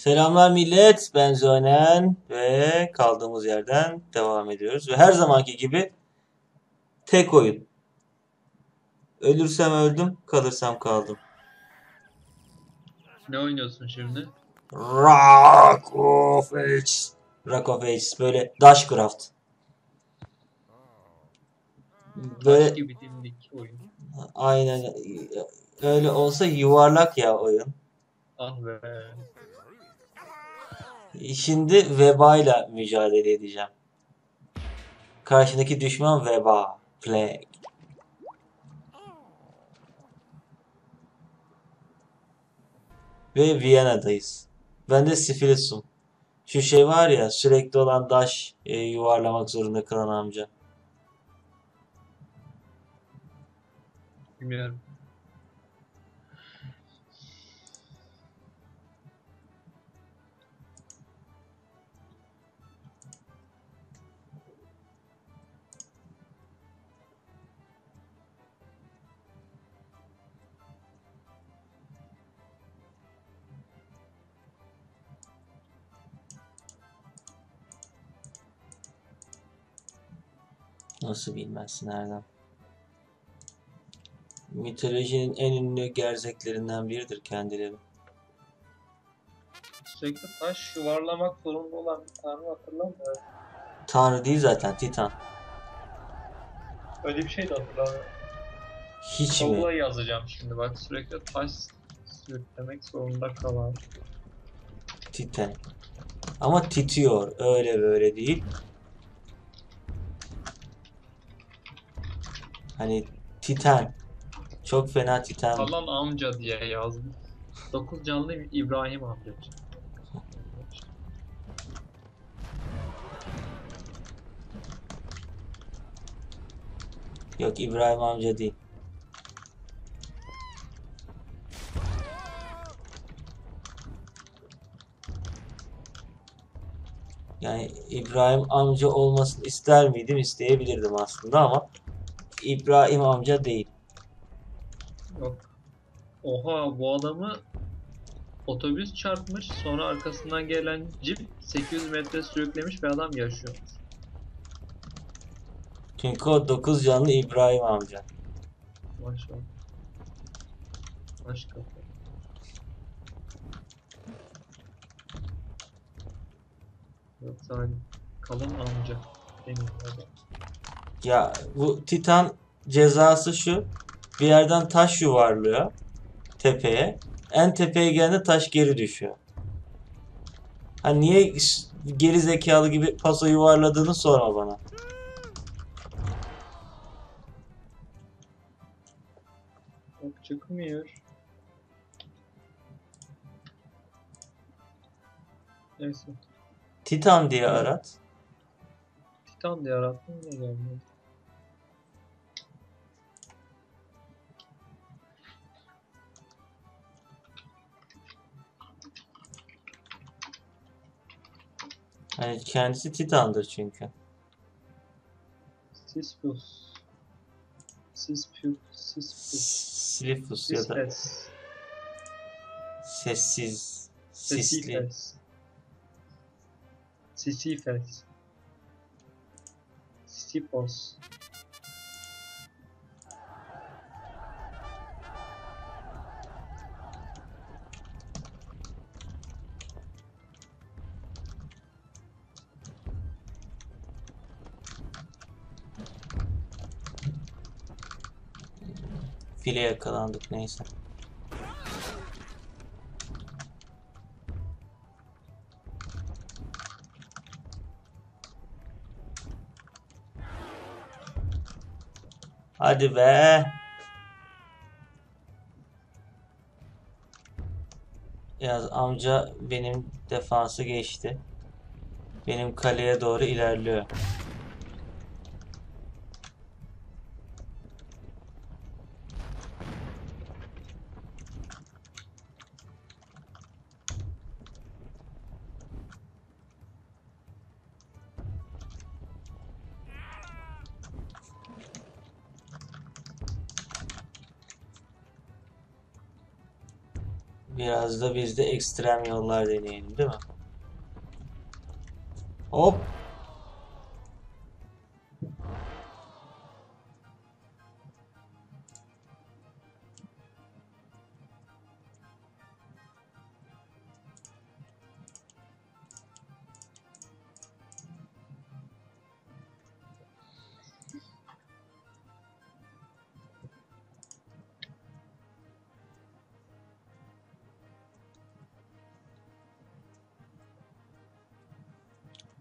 Selamlar millet, ben Zonen ve kaldığımız yerden devam ediyoruz. Ve her zamanki gibi tek oyun. Ölürsem öldüm, kalırsam kaldım. Ne oynuyorsun şimdi? Rock of Ages. Rock of Ages, böyle Dashcraft. Böyle gibi dimdik oyun. aynen öyle olsa yuvarlak ya oyun. Ah be. Şimdi vebayla mücadele edeceğim. Karşındaki düşman veba. Plague. Ve Viyana'dayız. Ben de Sifilis'um. Şu şey var ya sürekli olan daş e, yuvarlamak zorunda kalan amca. Bilmiyorum. Nasıl bilmezsin Erdem? Mitolojinin en ünlü gerzeklerinden biridir kendileri. Sürekli taş yuvarlamak zorunda olan bir tanrı hatırlamıyorum. Tanrı değil zaten Titan. Öyle bir şey de hatırlamıyorum. Hiç mi? Google'a yazacağım şimdi bak sürekli taş sürüklemek zorunda kalan. Titan. Ama titiyor. Öyle böyle değil. Hani Titan. Çok fena Titan. Falan amca diye yazdım. 9 canlı İbrahim amca. Yok İbrahim amca değil. Yani İbrahim amca olmasını ister miydim? İsteyebilirdim aslında ama İbrahim amca değil. Yok. Oha bu adamı otobüs çarpmış sonra arkasından gelen cip 800 metre sürüklemiş bir adam yaşıyor. Çünkü o 9 canlı İbrahim amca. Maşallah. Taş kafa. Yoksa hani kalın amca. Demiyor adam. Ya bu Titan cezası şu. Bir yerden taş yuvarlıyor tepeye. En tepeye geldiğinde taş geri düşüyor. Ha niye geri zekalı gibi paso yuvarladığını sorma bana. Yok çıkmıyor. Neyse. Titan diye arat. Titan diye arattım yine gelmiyor. Hani kendisi Titan'dır çünkü. Sisyphus. Sisyphus. Sisyphus. Ya da sessiz, sisli. Sisyphus. Sisyphus. File yakalandık neyse. Hadi be. Yaz amca benim defansı geçti. Benim kaleye doğru ilerliyor. Biraz da biz de ekstrem yollar deneyelim değil mi? Hop.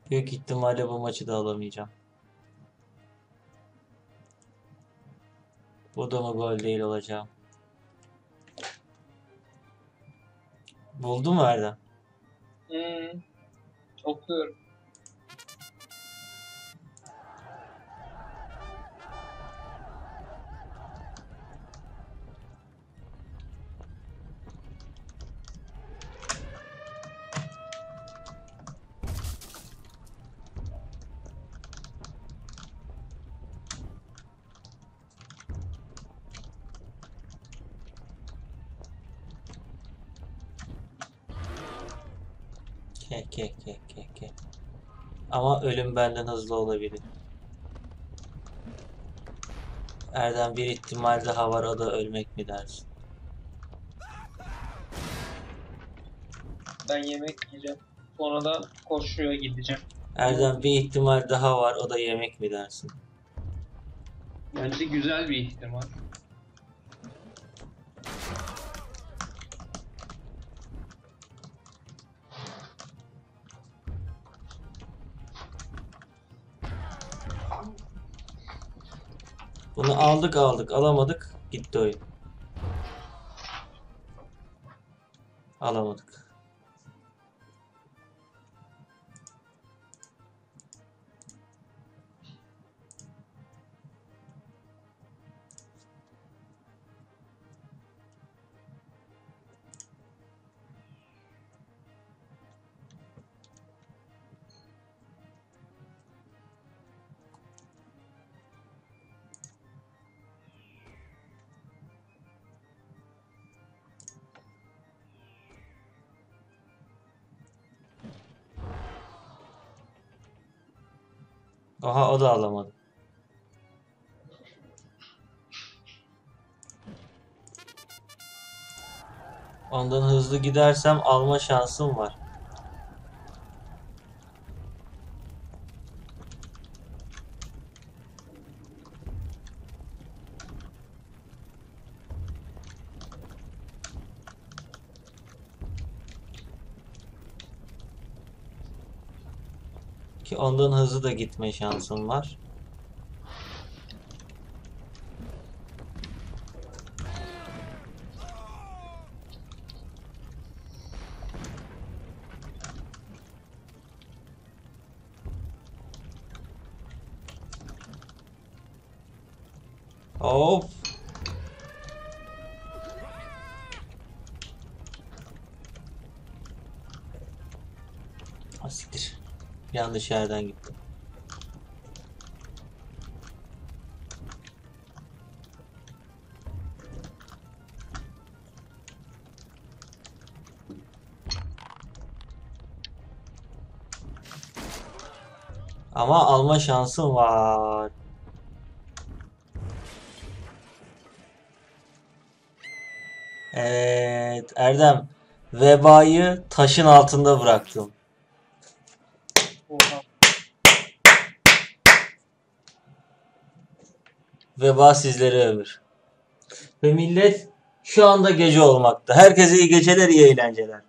Büyük ihtimalle bu maçı da alamayacağım. Bu da mı gol değil olacağım? Buldu mu Erdem? Hmm. Okuyorum. Ke ke ke ke ke. Ama ölüm benden hızlı olabilir. Erdem bir ihtimal daha var o da ölmek mi dersin? Ben yemek yiyeceğim. Sonra da koşuya gideceğim. Erdem bir ihtimal daha var o da yemek mi dersin? Bence güzel bir ihtimal. Aldık aldık alamadık gitti oyun. Alamadık. Aha o da alamadı. Ondan hızlı gidersem alma şansım var. Ki ondan hızlı da gitme şansım var. Of. Yanlış yerden gittim. Ama alma şansım var. Evet, Erdem. Vebayı taşın altında bıraktım. Veba sizlere ömür. Ve millet şu anda gece olmakta. Herkese iyi geceler, iyi eğlenceler.